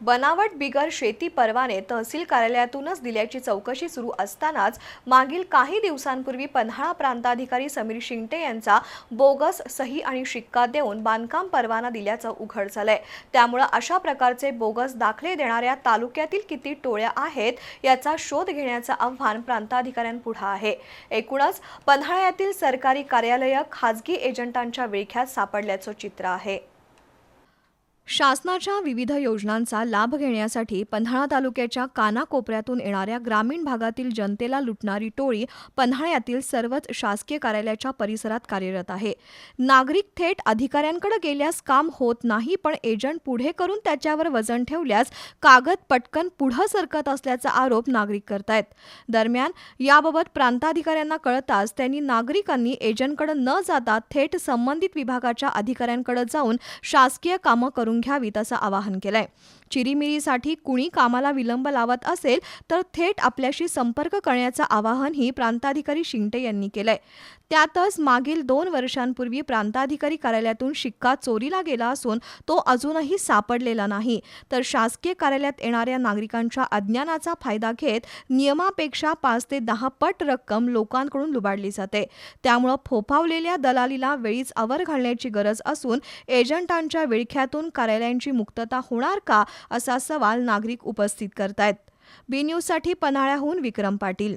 बनावट बिगर शेती परवाने तहसील कार्यालयातूनच दिल्याची चौकशी सुरू असतानाच मागील काही दिवसांपूर्वी पन्हाळा प्रांताधिकारी समीर शिंगटे यांचा बोगस सही आणि शिक्का देऊन बांधकाम परवाना दिल्याचं उघड झालंय. त्यामुळं अशा प्रकारचे बोगस दाखले देणाऱ्या तालुक्यातील किती टोळ्या आहेत याचा शोध घेण्याचं आव्हान प्रांताधिकाऱ्यांपुढं आहे. एकूणच पन्हाळ्यातील सरकारी कार्यालयं खाजगी एजंटांच्या विळख्यात सापडल्याचं चित्र आहे. शासनाच्या विविध योजनांचा लाभ घेण्यासाठी पन्हाळा तालुक्याच्या कानाकोपऱ्यातून येणाऱ्या ग्रामीण भागातील जनतेला लुटणारी टोळी पन्हाळ्यातील सर्वच शासकीय कार्यालयाच्या परिसरात कार्यरत आहे. नागरिक थेट अधिकाऱ्यांकडे गेल्यास काम होत नाही पण एजंट पुढे करून त्याच्यावर वजन ठेवल्यास कागद पटकन पुढं सरकत असल्याचा आरोप नागरिक करतायत. दरम्यान याबाबत प्रांताधिकाऱ्यांना कळताच त्यांनी नागरिकांनी एजंटकडे न जाता थेट संबंधित विभागाच्या अधिकाऱ्यांकडे जाऊन शासकीय कामं करून करून घ्यावीत असं आवाहन केलंय. चिरीमिरीसाठी कुणी कामाला विलंब लावत असेल तर थेट आपल्याशी संपर्क करण्याचं आवाहनही प्रांताधिकारी शिंगटे यांनी केलंय. त्यातच मागील दोन वर्षांपूर्वी प्रांताधिकारी कार्यालयातून शिक्का चोरीला गेला असून तो अजूनही सापडलेला नाही. तर शासकीय कार्यालयात येणाऱ्या नागरिकांच्या अज्ञानाचा फायदा घेत नियमापेक्षा पाच ते दहा पट रक्कम लोकांकडून लुबाडली जाते. त्यामुळं फोफावलेल्या दलालीला वेळीच आवर घालण्याची गरज असून एजंटांच्या विळख्यातून कार्यालयांची मुक्तता होणार का असा सवाल नागरिक उपस्थित करतायत. बी न्यूजसाठी पन्हाळ्याहून विक्रम पाटील.